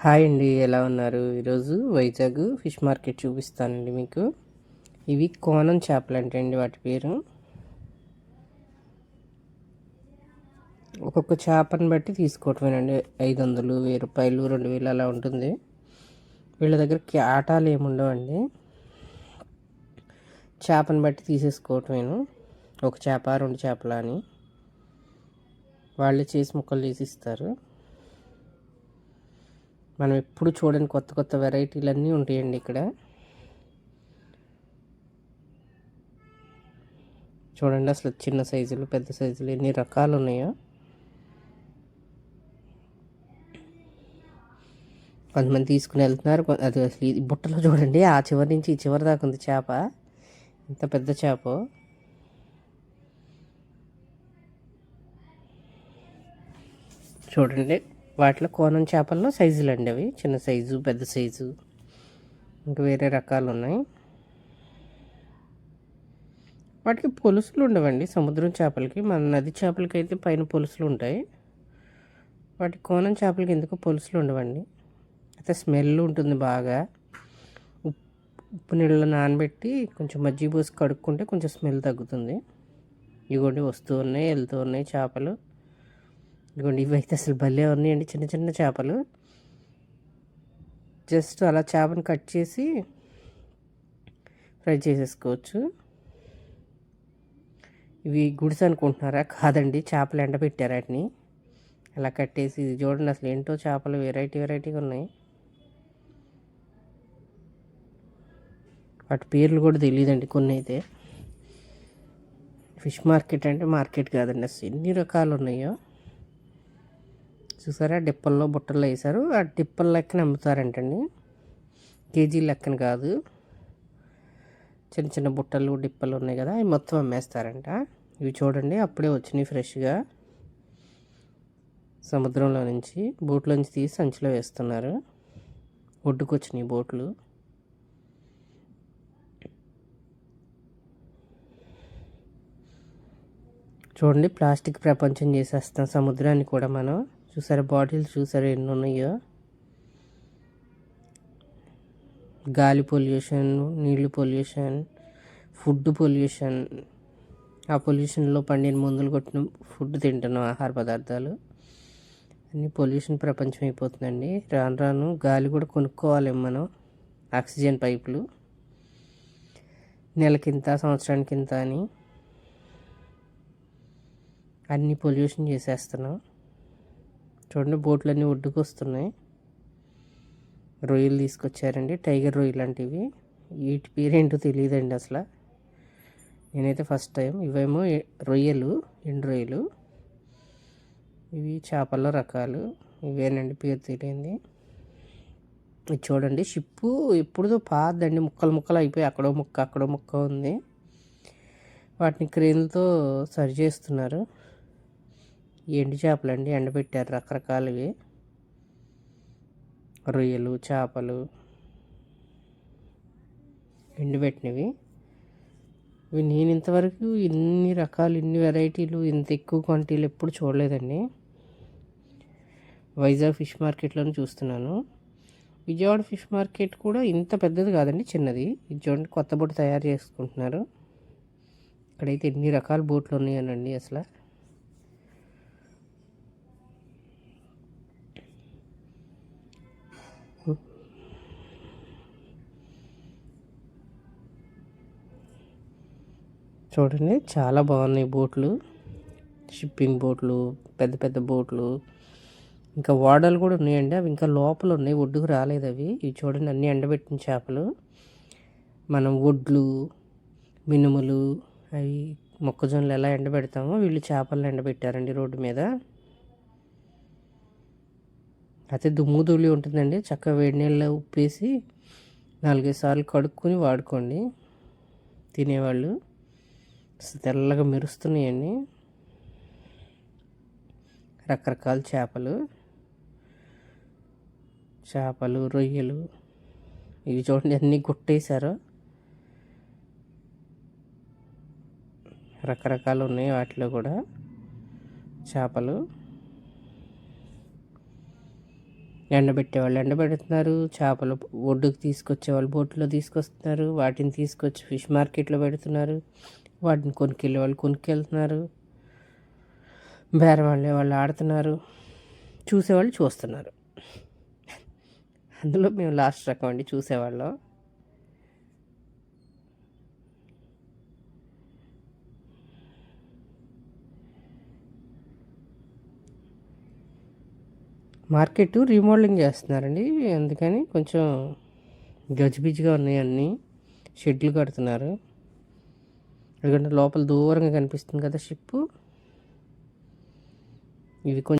Hi అండి ఎలా ఉన్నారు? ఈరోజు వైజాగ్ ఫిష్ మార్కెట్ చూపిస్తానండి మీకు. ఇవి కోనం చేపలు అంటే అండి వాటి పేరు. ఒక్కొక్క చేపను బట్టి తీసుకోవటమేనండి ఐదు వందలు వెయ్యి రూపాయలు రెండు వేలు అలా ఉంటుంది. వీళ్ళ దగ్గర ఆటాలు ఏముండవండి చేపను బట్టి తీసేసుకోవటమేను. ఒక చేప రెండు చేపల అని. వాళ్ళే చేసి ముక్కలు చేసి ఇస్తారు. మనం ఎప్పుడు చూడని కొత్త కొత్త వెరైటీలన్నీ ఉంటాయండి ఇక్కడ. చూడండి అసలు చిన్న సైజులు పెద్ద సైజులు ఎన్ని రకాలు ఉన్నాయో కొంతమంది తీసుకుని వెళ్తున్నారు. అది అసలు ఈ బుట్టలో చూడండి ఆ చివరి నుంచి ఈ చివరి దాకా ఉంది చేప. ఇంత పెద్ద చేప. చూడండి. వాటిలో కోనం చేపల్లో సైజులు అండి అవి. చిన్న సైజు పెద్ద సైజు. ఇంకా వేరే రకాలు ఉన్నాయి. వాటికి పొలుసులు ఉండవండి. సముద్రం చేపలకి మన నది చేపలకి అయితే పైన పొలుసులు ఉంటాయి. వాటి కోనం చేపలకి ఎందుకు పొలుసులు ఉండవండి? అయితే స్మెల్ ఉంటుంది బాగా. ఉప్పు ఉప్పు నీళ్ళలో నానబెట్టి కొంచెం మజ్జిగ పోసి కడుక్కుంటే కొంచెం స్మెల్ తగ్గుతుంది. ఇగోండి వస్తూ ఉన్నాయి వెళ్తూ ఉన్నాయి చేపలు. ఇదిగోండి ఇవైతే అసలు భలే ఉన్నాయండి చిన్న చిన్న చేపలు. జస్ట్ అలా చేపను కట్ చేసి ఫ్రై చేసేసుకోవచ్చు. ఇవి గుడిసె అనుకుంటున్నారా? కాదండి చేపలు ఎండబెట్టారు వాటిని. అలా కట్టేసి ఇది చూడండి అసలు ఏంటో చేపలు వెరైటీ వెరైటీగా ఉన్నాయి. వాటి పేర్లు కూడా తెలియదండి కొన్ని అయితే. ఫిష్ మార్కెట్ అంటే మార్కెట్ కాదండి అసలు ఎన్ని రకాలు ఉన్నాయో. చూసారా? డిప్పల్లో బుట్టల్లో వేశారు. ఆ డిప్పల లెక్కన అమ్ముతారంటండి. కేజీ లెక్కన కాదు. చిన్న చిన్న బుట్టలు డిప్పలు ఉన్నాయి కదా అవి మొత్తం అమ్మేస్తారంట. ఇవి చూడండి అప్పుడే వచ్చినాయి ఫ్రెష్గా. సముద్రంలో నుంచి బోట్లోంచి తీసి సంచిలో వేస్తున్నారు. ఒడ్డుకు వచ్చినాయి బోట్లు. చూడండి ప్లాస్టిక్ ప్రపంచం చేసేస్తాం సముద్రాన్ని కూడా మనం. చూసారా? బాటిల్స్ చూసారా? ఎన్ని ఉన్నాయో గాలి పొల్యూషన్ నీళ్ళు పొల్యూషన్ ఫుడ్ పొల్యూషన్. ఆ పొల్యూషన్లో పండిన మందులు కొట్టిన ఫుడ్ తింటున్నాం ఆహార పదార్థాలు. అన్ని పొల్యూషన్ ప్రపంచం అయిపోతుందండి. రాను రాను గాలి కూడా కొనుక్కోవాలి మనం. ఆక్సిజన్ పైపులు. నెలకింత సంవత్సరానికింత అని. అన్ని పొల్యూషన్ చేసేస్తున్నాం. చూడండి బోట్లన్నీ ఒడ్డుకు వస్తున్నాయి రొయ్యలు తీసుకొచ్చారండి టైగర్ రొయ్యలు లాంటివి. వీటి పేరేంటో తెలియదండి అసలు. నేనైతే ఫస్ట్ టైం ఇవేమో రొయ్యలు ఎండు రొయ్యలు. ఇవి చేపల రకాలు. ఇవేనండి పేరు తెలియంది. ఇది చూడండి షిప్పు ఎప్పుడుదో పాదండి ముక్కలు ముక్కలు అయిపోయి అక్కడో ముక్క అక్కడో ముక్క ఉంది. వాటిని క్రేన్లతో సరి చేస్తున్నారు. ఎండు చేపలు అండి ఎండబెట్టారు రకరకాలవి. రొయ్యలు చేపలు ఎండబెట్టినవి ఇవి నేను ఇంతవరకు ఇన్ని రకాలు ఇన్ని వెరైటీలు ఇంత ఎక్కువ క్వాంటిటీలు ఎప్పుడు చూడలేదండి. వైజాగ్ ఫిష్ మార్కెట్లోనే చూస్తున్నాను. విజయవాడ ఫిష్ మార్కెట్ కూడా ఇంత పెద్దది కాదండి చిన్నది. చూడండి కొత్త బోట్ తయారు చేసుకుంటున్నారు. ఇక్కడైతే ఎన్ని రకాల బోట్లు ఉన్నాయనండి అసలు. చూడండి చాలా బాగున్నాయి బోట్లు. షిప్పింగ్ బోట్లు పెద్ద పెద్ద బోట్లు. ఇంకా ఓడలు కూడా ఉన్నాయండి అవి ఇంకా లోపల ఉన్నాయి ఒడ్డుకు రాలేదు అవి. ఇవి చూడండి అన్నీ ఎండబెట్టిన చేపలు. మనం ఒడ్లు మినుములు అవి మొక్కజొన్నలు ఎలా ఎండబెడతామో వీళ్ళు చేపలను ఎండబెట్టారండి రోడ్డు మీద. అయితే దుమ్ము ధూళి ఉంటుందండి చక్కగా వేడి నీళ్ళలో ఉప్పేసి నాలుగైదు సార్లు కడుక్కొని వాడుకోండి తినేవాళ్ళు. తెల్లగా మెరుస్తున్నాయండి. రకరకాల చేపలు. చేపలు రొయ్యలు. ఇవి చూడండి అన్నీ గుట్టేశారు రకరకాలు ఉన్నాయి వాటిలో కూడా. చేపలు. ఎండబెట్టేవాళ్ళు ఎండబెడుతున్నారు. చేపలు ఒడ్డుకు తీసుకొచ్చేవాళ్ళు బోట్లో తీసుకొస్తున్నారు. వాటిని తీసుకొచ్చి ఫిష్ మార్కెట్లో పెడుతున్నారు. వాటిని కొనుక్కెళ్ళే వాళ్ళు కొనుక్కెళ్తున్నారు. బేరవాళ్ళే వాళ్ళు ఆడుతున్నారు. చూసేవాళ్ళు చూస్తున్నారు. అందులో మేము లాస్ట్ రకం అండి చూసేవాళ్ళం. మార్కెట్ రీమోడలింగ్ చేస్తున్నారండి. అందుకని కొంచెం గజిబిజిగా ఉన్నాయి అన్నీ. షెడ్లు కడుతున్నారు. ఎందుకంటే లోపల దూరంగా కనిపిస్తుంది కదా షిప్పు. ఇవి కొంచెం